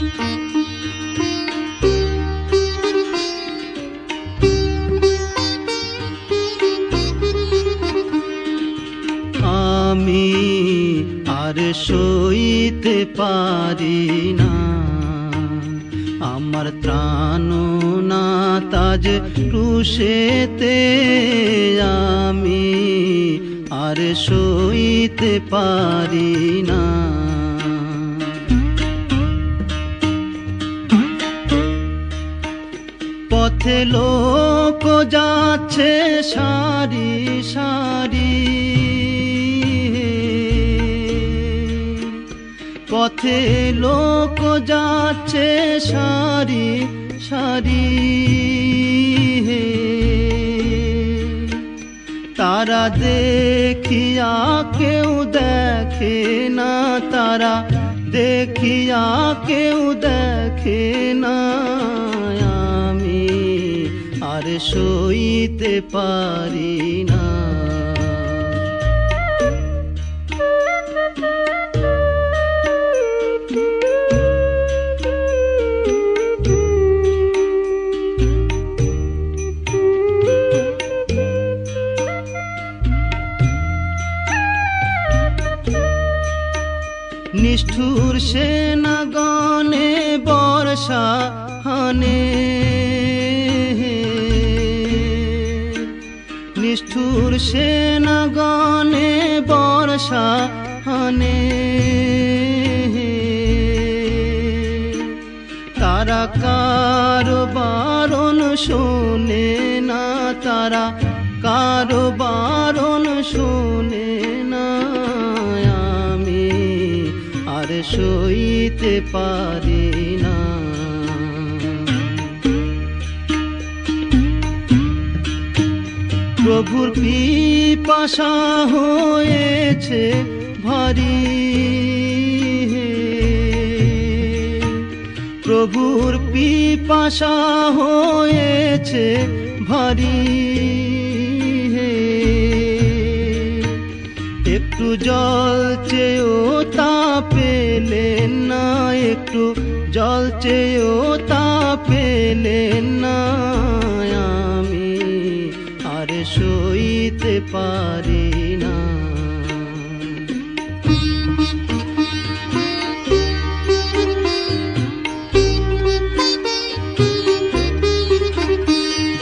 আমি আর সইতে পারি না। আমার ত্রাণ না তাজ ক্রুশেতে আমি আর সইতে পারি না। পথে লোক যাচ্ছে সারি সারি। পথে লোক যাচ্ছে সারি সারি। তারা দেখিয়া কেউ দেখে না, তারা দেখিয়া কেউ দেখে না। আর সইতে পারি না। নিষ্ঠুর সেনাগণে বর্ষা হানে। নিষ্ঠুর সেনাগণে বর্ষা হানে। তারা কারও বারণ শোনে না তারা কারও বারণ শোনে না আমি। আর সইতে পারি না। প্রভুর পিপাসা হয়েছে ভারী প্রভুর পিপাসা হয়েছে ভারী একটু জল চেয়েও তা পেলেন না, একটু জল চেয়েও তা পেলেন না। পারি না।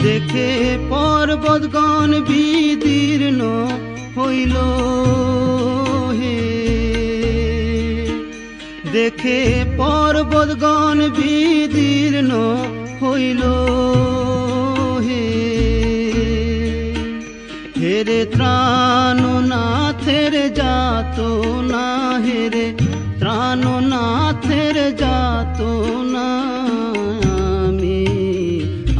দেখে পর্বতগণ বিদীর্ণ হইল হে। দেখে পর্বতগণ বিদীর্ণ হইল হে। হেরে ত্রাণ নাথের যাত না হেরে ত্রাণ নাথের যাত না আমি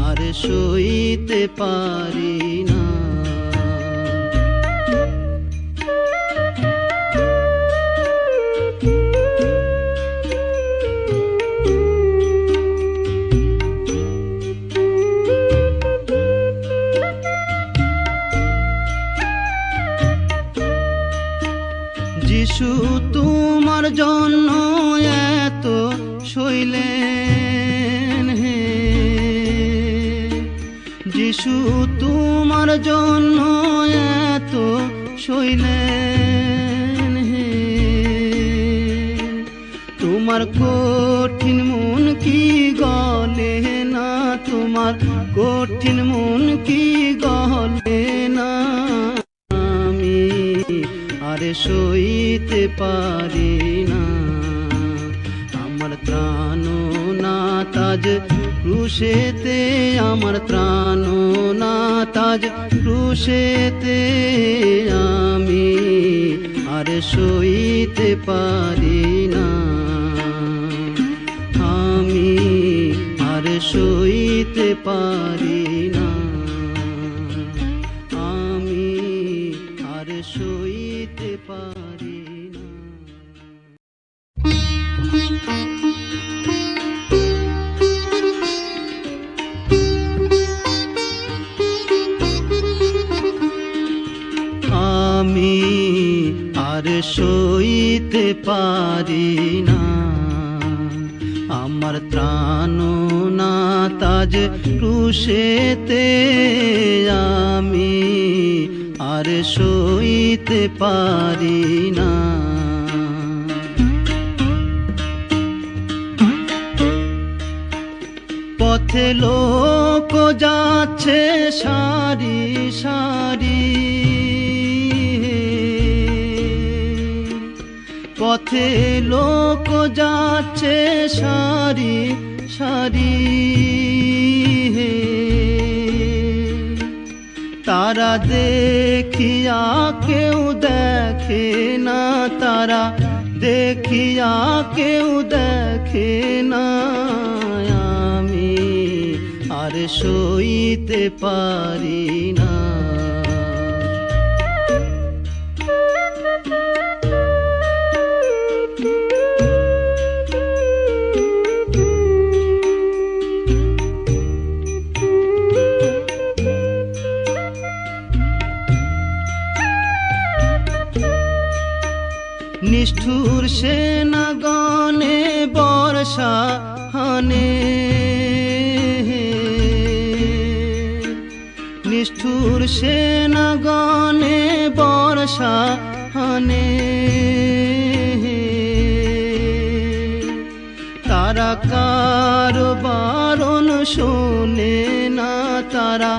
আর সইতে পারি যিশু তোমার জন্য এত শৈলেন হে। যিশু, তোমার জন্য এত শৈলেন হে। তোমার কঠিন মন কি গলে না? তোমার কঠিন মন কি আরে সইতে পারি না। আমার ত্রাণ না তাজ, ক্রুশেতে আমার ত্রাণ না তাজ, ক্রুশেতে আমি আরে সইতে পারি না। আমি আর সইতে পারি না। সইতে পারি না। আমার ত্রাণ না তাজ ক্রুশেতে আমি আর সইতে পারি না। পথে লোক যাচ্ছে সারি সারি। পথে লোক যাচ্ছে সারি সারি হে। তারা দেখিয়া কেউ দেখে না, তারা দেখিয়া কেউ দেখে না। আমি আর সইতে পারি না। হানে নিষ্ঠুর সেনাগণে বর্ষা হানে তারা কারও বারণ শোনে না, তারা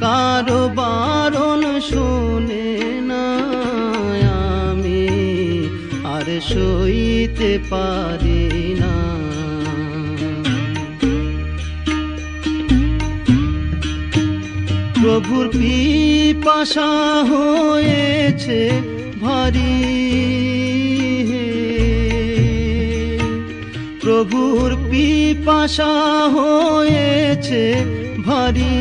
কারও বারণ শোনে না। আমি আর সইতে পারি না। প্রভুর পিপাসা হয়েছে ভারী প্রভুর পিপাসা হয়েছে ভারী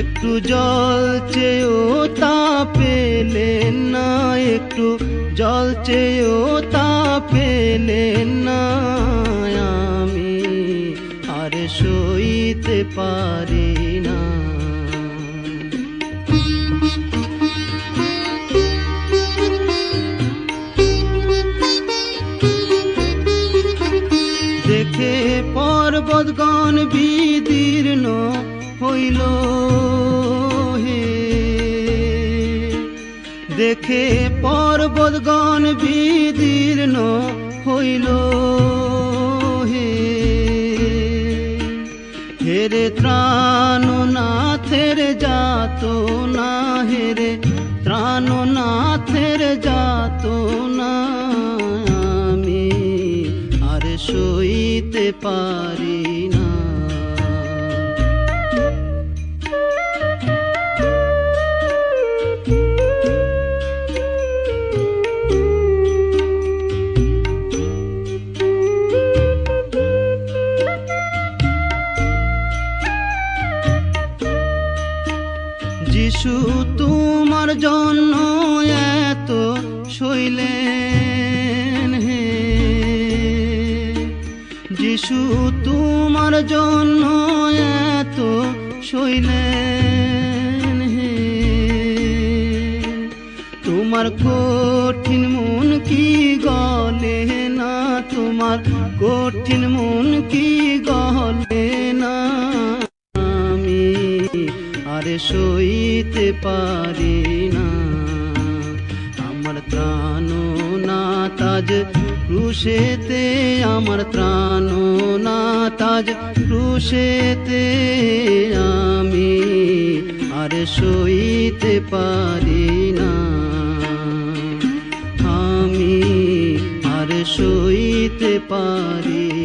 একটু জল চেয়েও তা পেলেন না, একটু জল চেয়েও তা পেলেন না। সইতে পারি না। দেখে পর্বতগণ বিদীর্ণ হইল হে। দেখে পর্বতগণ বিদীর্ণ হইল হেরে ত্রাণ নাথের যাত না হেরে ত্রাণ নাথের যাত না আমি আর সইতে পারি না যিশু তোমার জন্য এত শৈলেন হে। যিশু, তোমার জন্য এত শৈলেন হে। তোমার কঠিন মন কি গলে না? তোমার কঠিন মন কি গলে সইতে পারি না। আমার ত্রাণ না তাজ, ক্রুশেতে আমার ত্রাণ না তাজ, ক্রুশেতে আমি আর সইতে পারি না। আমি আর সইতে পারি